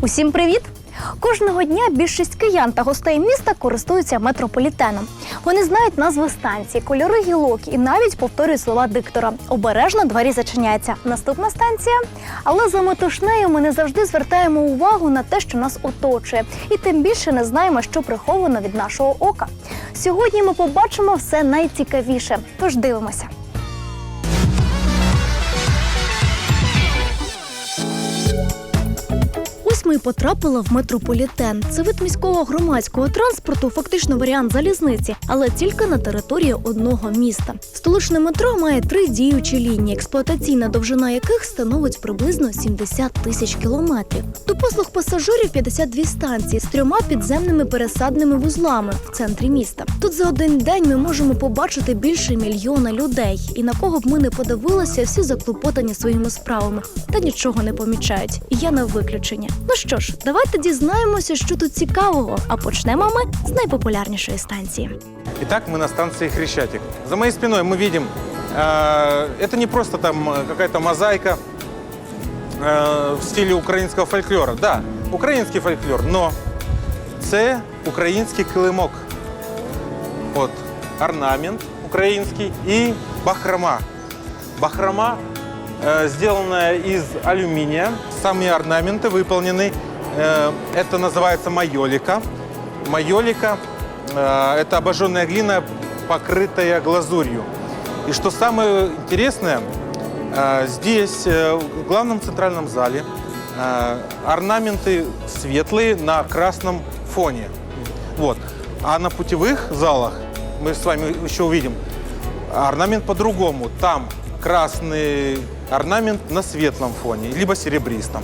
Усім привіт! Кожного дня більшість киян та гостей міста користуються метрополітеном. Вони знають назви станцій, кольори гілок і навіть повторюють слова диктора. Обережно двері зачиняються. Наступна станція. Але за метушнею ми не завжди звертаємо увагу на те, що нас оточує, і тим більше не знаємо, що приховано від нашого ока. Сьогодні ми побачимо все найцікавіше. Тож дивимося. Ми й потрапили в метрополітен. Це вид міського громадського транспорту, фактично варіант залізниці, але тільки на території одного міста. Столичне метро має три діючі лінії, експлуатаційна довжина яких становить приблизно 70 тисяч кілометрів. До послуг пасажирів 52 станції з трьома підземними пересадними вузлами в центрі міста. Тут за один день ми можемо побачити більше мільйона людей, і на кого б ми не подивилися, всі заклопотані своїми справами та нічого не помічають. Я не виключення. Ну що ж, давайте дізнаємося, що тут цікавого. А почнемо ми з найпопулярнішої станції. Итак, мы на станции Хрещатик. За моей спиной мы видим, э, это не просто там э, какая-то мозаика э, в стиле украинского фольклора. Да, український фольклор, но це український килимок. От, орнамент український і бахрома. Бахрома, э, сделанная из алюминия. Сами орнаменты выполнены, э, это называется майолика. Майолика э, – это обожженная глина, покрытая глазурью. И что самое интересное, э, здесь, э, в главном центральном зале, э, орнаменты светлые на красном фоне. Вот. А на путевых залах, мы с вами еще увидим, орнамент по-другому. Там красный орнамент на светлом фоне, либо серебристом.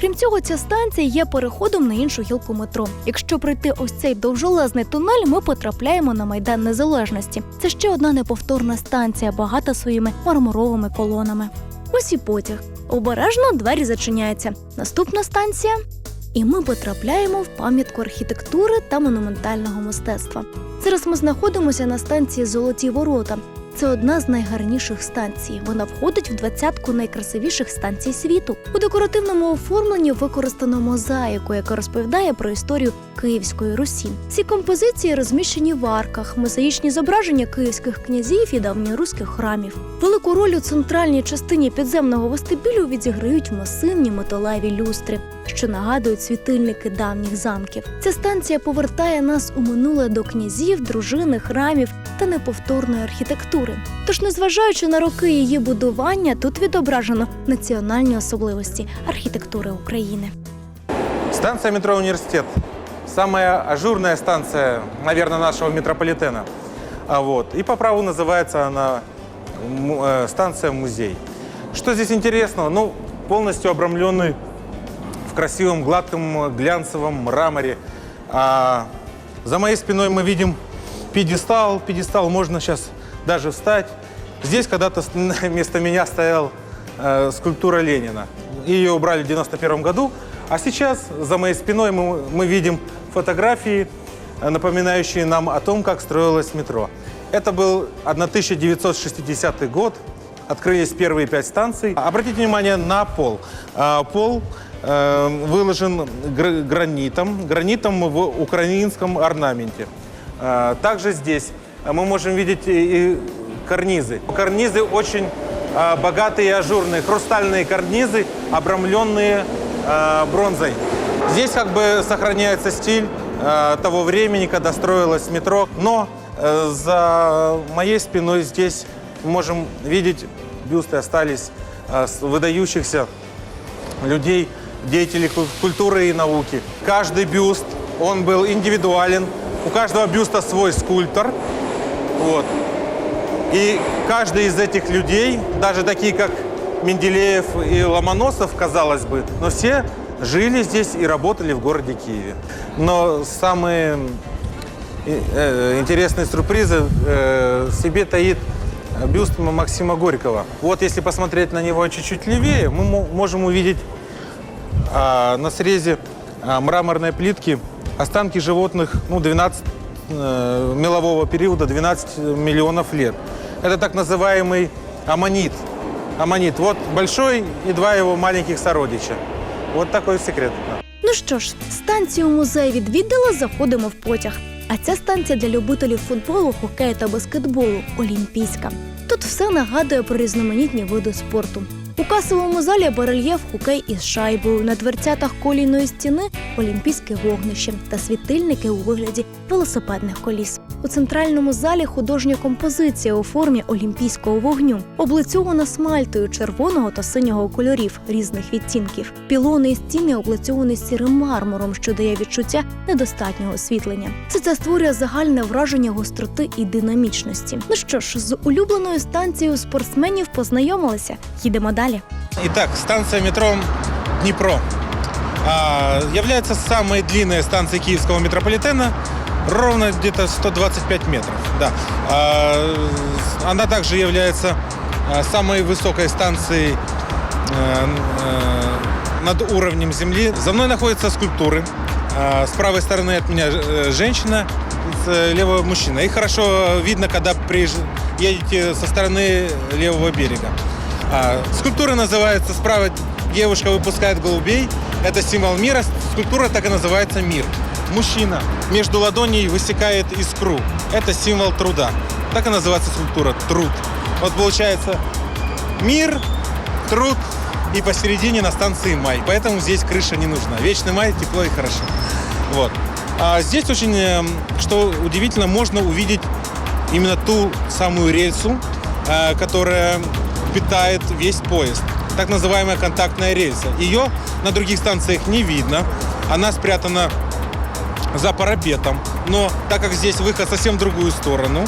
Крім цього, ця станція є переходом на іншу гілку метро. Якщо пройти ось цей довжелезний тунель, ми потрапляємо на майдан незалежності. Це ще одна неповторна станція, багата своїми мармуровими колонами. Ось і потяг. Обережно двері зачиняються. Наступна станція. І ми потрапляємо в пам'ятку архітектури та монументального мистецтва. Зараз ми знаходимося на станції Золоті Ворота. Це одна з найгарніших станцій. Вона входить в двадцятку найкрасивіших станцій світу. У декоративному оформленні використано мозаїку, яка розповідає про історію Київської Русі. Ці композиції розміщені в арках, мозаїчні зображення київських князів і давньоруських храмів. Велику роль у центральній частині підземного вестибюлю відіграють масивні металеві люстри, що нагадують світильники давніх замків. Ця станція повертає нас у минуле до князів, дружини, храмів та неповторної архітектури Тож, незважаючи на роки її будування, тут відображено національні особливості архітектури України. Станция метро «Университет». Самая ажурная станция, наверное, нашего метрополитена. А вот. И по праву называется она му- э, станция «Музей». Что здесь интересного? Ну, полностью обрамленный в красивом, гладком, глянцевом мраморе. А за моей спиной мы видим пьедестал. Пьедестал можно сейчас даже встать. Здесь когда-то вместо меня стоял э, скульптура Ленина. Ее убрали в 91 году. А сейчас за моей спиной мы, мы видим фотографии, э, напоминающие нам о том, как строилось метро. Это был 1960 год. Открылись первые пять станций. Обратите внимание на пол. А, Пол э, выложен гр- гранитом, гранитом в украинском орнаменте. Также здесь мы можем видеть и карнизы. Карнизы очень а, богатые и ажурные, хрустальные карнизы, обрамленные а, бронзой. Здесь как бы сохраняется стиль а, того времени, когда строилось метро. Но э, за моей спиной здесь можем видеть бюсты остались а, выдающихся людей, деятелей ку- культуры и науки. Каждый бюст, он был индивидуален. У каждого бюста свой скульптор. Вот. И каждый из этих людей, даже такие, как Менделеев и Ломоносов, казалось бы, но все жили здесь и работали в городе Киеве. Но самые э, э, интересные сюрпризы э, себе таит бюст Максима Горького. Вот если посмотреть на него чуть-чуть левее, мы мо- можем увидеть а, на срезе а, мраморной плитки останки животных ну, 12 э, мелового периода 12 миллионов лет. Это так называемый аммонит. Аммонит. Вот большой и два его маленьких сородича. Вот такой секрет. Ну що ж, станцію музей відвідали, заходимо в потяг. А ця станція для любителів футболу, хокею та баскетболу Олімпійська. Тут все нагадує про різноманітні види спорту. У касовому залі барельєф хокей із шайбою, на дверцятах колійної стіни олімпійське вогнище та світильники у вигляді велосипедних коліс. У центральному залі художня композиція у формі олімпійського вогню, облицьована смальтою червоного та синього кольорів різних відтінків. Пілони і стіни облицьовані сірим мармуром, що дає відчуття недостатнього освітлення. Це це створює загальне враження гостроти і динамічності. Ну що ж, з улюбленою станцією спортсменів познайомилися. Їдемо далі. Итак, станция метро Днепро а, является самой длинной станцией киевского метрополитена, ровно где-то 125 метров. Да. А, она также является а, самой высокой станцией э, э, над уровнем земли. За мной находятся скульптуры. А, С правой стороны от меня э, женщина, с левого мужчина. И хорошо видно, когда едете со стороны левого берега. Скульптура называется справа девушка выпускает голубей. Это символ мира. Скульптура так и называется мир. Мужчина между ладоней высекает искру. Это символ труда. Так и называется скульптура труд. Вот получается мир, труд и посередине на станции май. Поэтому здесь крыша не нужна. Вечный май, тепло и хорошо. Вот. А здесь очень, эм, что удивительно, можно увидеть именно ту самую рельсу, э, которая питает весь поезд. Так называемая контактная рельса. Ее на других станциях не видно. Она спрятана за парапетом. Но так как здесь выход совсем в другую сторону,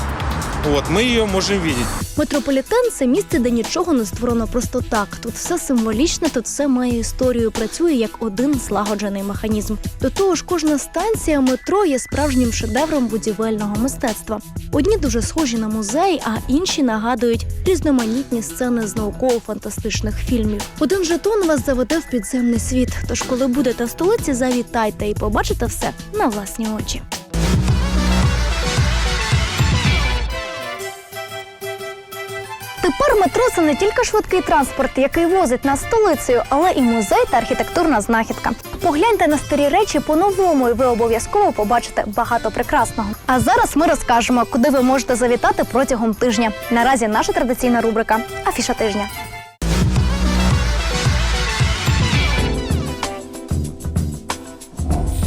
вот, мы ее можем видеть. Метрополітен це місце, де нічого не створено просто так. Тут все символічно, тут все має історію, працює як один злагоджений механізм. До того ж, кожна станція метро є справжнім шедевром будівельного мистецтва. Одні дуже схожі на музей, а інші нагадують різноманітні сцени з науково-фантастичних фільмів. Один жетон вас заведе в підземний світ. Тож, коли будете в столиці, завітайте і побачите все на власні очі. Тепер метро це не тільки швидкий транспорт, який возить нас столицею, але і музей та архітектурна знахідка. Погляньте на старі речі по-новому, і ви обов'язково побачите багато прекрасного. А зараз ми розкажемо, куди ви можете завітати протягом тижня. Наразі наша традиційна рубрика Афіша тижня. –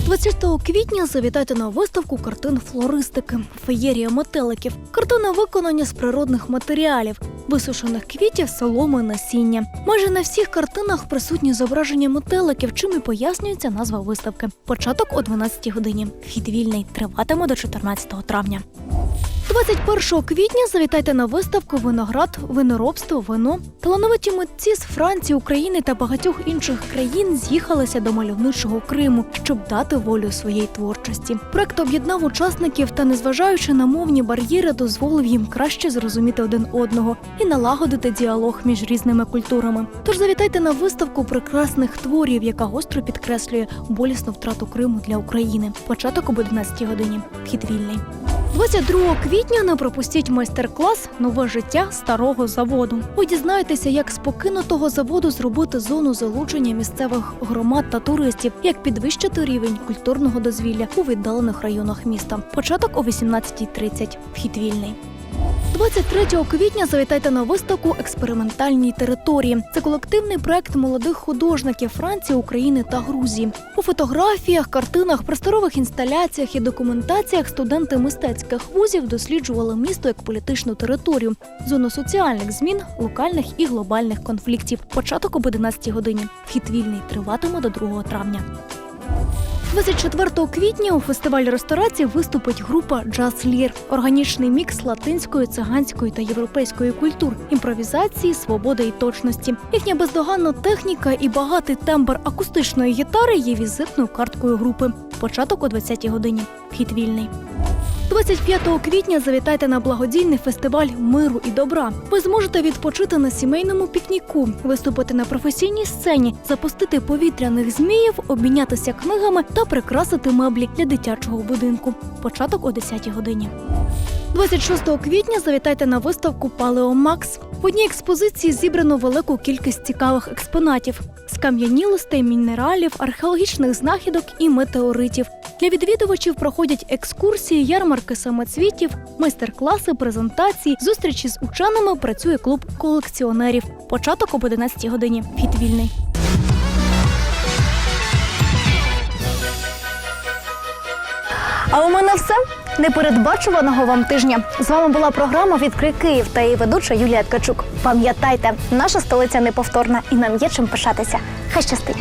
20 квітня завітайте на виставку картин флористики Феєрія метеликів. Картини виконані з природних матеріалів, висушених квітів, соломи, насіння. Майже на всіх картинах присутні зображення метеликів, чим і пояснюється назва виставки. Початок о 12 годині. Вхід вільний триватиме до 14 травня. 21 квітня завітайте на виставку Виноград, виноробство, вино. Талановиті митці з Франції, України та багатьох інших країн з'їхалися до мальовничого Криму, щоб дати волю своїй творчості. Проект об'єднав учасників та, незважаючи на мовні бар'єри, дозволив їм краще зрозуміти один одного і налагодити діалог між різними культурами. Тож завітайте на виставку прекрасних творів, яка гостро підкреслює болісну втрату Криму для України. Початок об 11 годині. Вхід вільний. 22 квітня не пропустіть майстер-клас Нове життя старого заводу. Ви дізнаєтеся, як з покинутого заводу зробити зону залучення місцевих громад та туристів, як підвищити рівень культурного дозвілля у віддалених районах міста. Початок о 18.30. Вхід вільний. 23 квітня завітайте на виставку Експериментальні території. Це колективний проект молодих художників Франції, України та Грузії. У фотографіях, картинах, просторових інсталяціях і документаціях студенти мистецьких вузів досліджували місто як політичну територію, зону соціальних змін, локальних і глобальних конфліктів. Початок об 11 годині. Вхід вільний триватиме до 2 травня. 24 квітня у фестивалі ресторації виступить група Джаз Лір, органічний мікс латинської, циганської та європейської культур, імпровізації, свободи і точності. Їхня бездоганна техніка і багатий тембр акустичної гітари є візитною карткою групи. Початок о 20 годині. Вхід вільний. 25 квітня завітайте на благодійний фестиваль миру і добра. Ви зможете відпочити на сімейному пікніку, виступити на професійній сцені, запустити повітряних зміїв, обмінятися книгами та прикрасити меблі для дитячого будинку. Початок о 10 годині. 26 квітня завітайте на виставку Палео Макс. В одній експозиції зібрано велику кількість цікавих експонатів: скам'янілостей, мінералів, археологічних знахідок і метеоритів. Для відвідувачів проходять екскурсії, ярмарки самоцвітів, майстер-класи, презентації, зустрічі з ученими. Працює клуб колекціонерів. Початок об 11 годині. Вхід вільний. А у мене все непередбачуваного вам тижня. З вами була програма Відкрий Київ та її ведуча Юлія Ткачук. Пам'ятайте, наша столиця неповторна і нам є чим пишатися. Хай щастить!